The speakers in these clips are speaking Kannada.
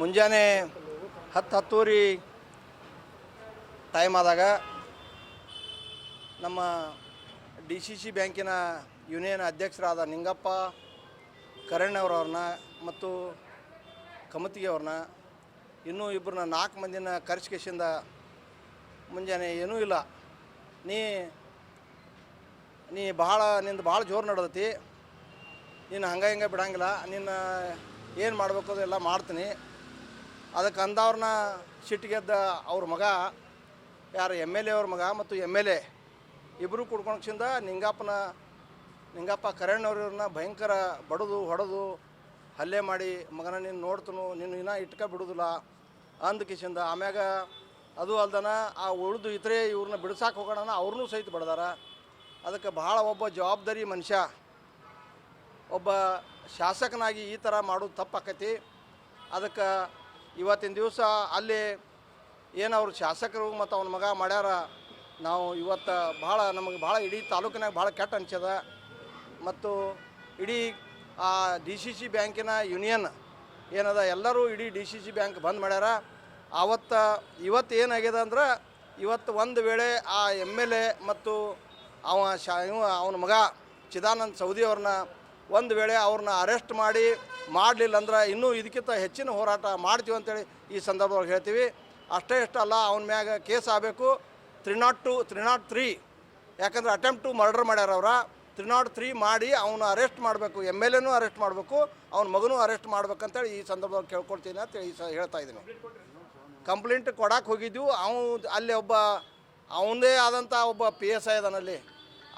ಮುಂಜಾನೆ ಹತ್ತು ಹತ್ತೂರಿ ಟೈಮ್ ಆದಾಗ ನಮ್ಮ ಡಿ ಸಿ ಸಿ ಬ್ಯಾಂಕಿನ ಯೂನಿಯನ್ ಅಧ್ಯಕ್ಷರಾದ ನಿಂಗಪ್ಪ ಕರಣ್ಣವ್ರವ್ರನ್ನ ಮತ್ತು ಕಮತಿಗೆಯವ್ರನ್ನ ಇನ್ನೂ ಇಬ್ಬರನ್ನ ನಾಲ್ಕು ಮಂದಿನ ಕರ್ಚ್ಕೇಶಿಂದ ಮುಂಜಾನೆ ಏನೂ ಇಲ್ಲ. ನೀ ನೀ ಭಾಳ ನಿಂದು ಭಾಳ ಜೋರು ನಡೆದತಿ. ನೀನು ಹಂಗೆ ಹಿಂಗೆ ಬಿಡಂಗಿಲ್ಲ. ನಿನ್ನ ಏನು ಮಾಡಬೇಕು ಎಲ್ಲ ಮಾಡ್ತೀನಿ. ಅದಕ್ಕೆ ಅಂದವ್ರನ್ನ ಸಿಟ್ಟಿಗೆದ್ದ ಅವ್ರ ಮಗ, ಯಾರು ಎಂ ಎಲ್ ಎ ಅವ್ರ ಮಗ ಮತ್ತು ಎಂ ಎಲ್ ಎ ಇಬ್ಬರು ಕುಡ್ಕೊಂಡ್ಸಿಂದ ನಿಂಗಪ್ಪನ, ನಿಂಗಪ್ಪ ಕರಣ್ಣವ್ರನ್ನ ಭಯಂಕರ ಬಡದು ಹೊಡೆದು ಹಲ್ಲೆ ಮಾಡಿ, ಮಗನ ನೀನು ನೋಡ್ತನು, ನೀನು ಇನ್ನೂ ಇಟ್ಕ ಬಿಡೋದಿಲ್ಲ ಅಂದ ಕಿಶಿಂದ ಆಮ್ಯಾಗ ಅದು ಅಲ್ದನ ಆ ಉಳಿದು ಇತರೆ ಇವ್ರನ್ನ ಬಿಡ್ಸಾಕೆ ಹೋಗೋಣ ಅವ್ರನ್ನೂ ಸಹಿತ ಬಡ್ದಾರ. ಅದಕ್ಕೆ ಭಾಳ ಒಬ್ಬ ಜವಾಬ್ದಾರಿ ಮನುಷ್ಯ, ಒಬ್ಬ ಶಾಸಕನಾಗಿ ಈ ಥರ ಮಾಡೋದು ತಪ್ಪಾಕೈತಿ. ಅದಕ್ಕೆ ಇವತ್ತಿನ ದಿವಸ ಅಲ್ಲಿ ಏನು ಅವ್ರ ಶಾಸಕರು ಮತ್ತು ಅವನ ಮಗ ಮಾಡ್ಯಾರ, ನಾವು ಇವತ್ತು ಭಾಳ ನಮಗೆ ಭಾಳ ಇಡೀ ತಾಲೂಕಿನಾಗ ಭಾಳ ಕೆಟ್ಟ ಅನ್ಸ್ಯದ. ಮತ್ತು ಇಡೀ ಆ ಡಿ ಸಿ ಸಿ ಬ್ಯಾಂಕಿನ ಯೂನಿಯನ್ ಏನದ, ಎಲ್ಲರೂ ಇಡೀ ಡಿ ಸಿ ಸಿ ಬ್ಯಾಂಕ್ ಬಂದ್ ಮಾಡ್ಯಾರ. ಆವತ್ತು ಇವತ್ತು ಏನಾಗಿದೆ ಅಂದ್ರೆ, ಇವತ್ತು ಒಂದು ವೇಳೆ ಆ ಎಂ ಎಲ್ ಎ ಮತ್ತು ಅವ ಶಾ ಅವನ ಮಗ ಚಿದಾನಂದ್ ಸೌದಿ ಅವ್ರನ್ನ ಒಂದು ವೇಳೆ ಅವ್ರನ್ನ ಅರೆಸ್ಟ್ ಮಾಡಿ ಮಾಡಲಿಲ್ಲ ಅಂದ್ರೆ ಇನ್ನೂ ಇದಕ್ಕಿಂತ ಹೆಚ್ಚಿನ ಹೋರಾಟ ಮಾಡ್ತೀವಿ ಅಂತೇಳಿ ಈ ಸಂದರ್ಭವಾಗಿ ಹೇಳ್ತೀವಿ. ಅಷ್ಟೇ ಇಷ್ಟ ಅಲ್ಲ, ಅವನ ಮ್ಯಾಗ ಕೇಸ್ ಆಗಬೇಕು. Three naught two three naught three. ಯಾಕಂದ್ರೆ ಅಟೆಂಪ್ಟ್ ಟು ಮರ್ಡರ್ ಮಾಡ್ಯಾರ ಅವರ. ತ್ರೀ ನಾಟ್ ತ್ರೀ ಮಾಡಿ ಅವನ ಅರೆಸ್ಟ್ ಮಾಡಬೇಕು, ಎಂ ಎಲ್ ಎನೂ ಅರೆಸ್ಟ್ ಮಾಡಬೇಕು, ಅವ್ನ ಮಗನೂ ಅರೆಸ್ಟ್ ಮಾಡ್ಬೇಕಂತೇಳಿ ಈ ಸಂದರ್ಭದಲ್ಲಿ ಕೇಳ್ಕೊಳ್ತೀನಿ ಅಂತೇಳಿ ಸ ಹೇಳ್ತಾ ಇದ್ದೀನಿ. ಕಂಪ್ಲೇಂಟ್ ಕೊಡಕ್ಕೆ ಹೋಗಿದ್ವು. ಅವನು ಅಲ್ಲಿ ಒಬ್ಬ, ಅವನದೇ ಆದಂಥ ಒಬ್ಬ ಪಿ ಎಸ್ ಐ ಅದಾನಲ್ಲಿ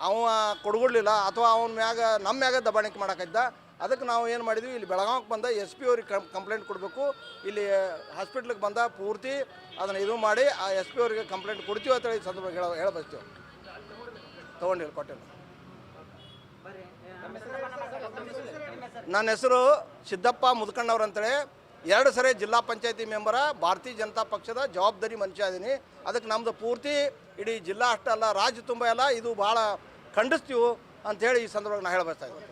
ಅವ ಕೊಡ್ಗೊಡ್ಲಿಲ್ಲ ಅಥವಾ ಅವನ ಮ್ಯಾಗ ನಮ್ಮ ಮ್ಯಾಗ ದಬಾಣಿಕೆ ಮಾಡಕ್ಕಿದ್ದ ಅದಕ್ಕೆ ನಾವು ಏನು ಮಾಡಿದ್ವಿ ಇಲ್ಲಿ ಬೆಳಗಾವಿಗೆ ಬಂದ ಎಸ್ ಪಿ ಅವ್ರಿಗೆ ಕಂಪ್ಲೇಂಟ್ ಕೊಡಬೇಕು. ಇಲ್ಲಿ ಹಾಸ್ಪಿಟ್ಲಿಗೆ ಬಂದ ಪೂರ್ತಿ ಅದನ್ನು ಇದು ಮಾಡಿ ಆ ಎಸ್ ಪಿ ಅವರಿಗೆ ಕಂಪ್ಲೇಂಟ್ ಕೊಡ್ತೀವಿ ಅಂತ ಹೇಳಿ ಸಂದರ್ಭ ಹೇಳ ಹೇಳ ಬಸ್ತೀವಿ ತೊಗೊಂಡಿಲ್ಲ ಕೊಟ್ಟಿಲ್ಲ. ನನ್ನ ಹೆಸರು ಸಿದ್ದಪ್ಪ ಮುದ್ಕಣ್ಣವ್ರು ಅಂತೇಳಿ. ಎರಡು ಸರಿ ಜಿಲ್ಲಾ ಪಂಚಾಯತಿ ಮೆಂಬರ, ಭಾರತೀಯ ಜನತಾ ಪಕ್ಷದ ಜವಾಬ್ದಾರಿ ಮನುಷ್ಯ ಅದೀನಿ. ಅದಕ್ಕೆ ನಮ್ಮದು ಪೂರ್ತಿ ಇಡೀ ಜಿಲ್ಲಾ ಅಷ್ಟಲ್ಲ ಅಲ್ಲ, ರಾಜ್ಯ ತುಂಬ ಎಲ್ಲ ಇದು ಭಾಳ ಖಂಡಿಸ್ತೀವಿ ಅಂಥೇಳಿ ಈ ಸಂದರ್ಭದಲ್ಲಿ ನಾನು ಹೇಳಬಯಸ್ತಾ ಇದ್ದೀನಿ.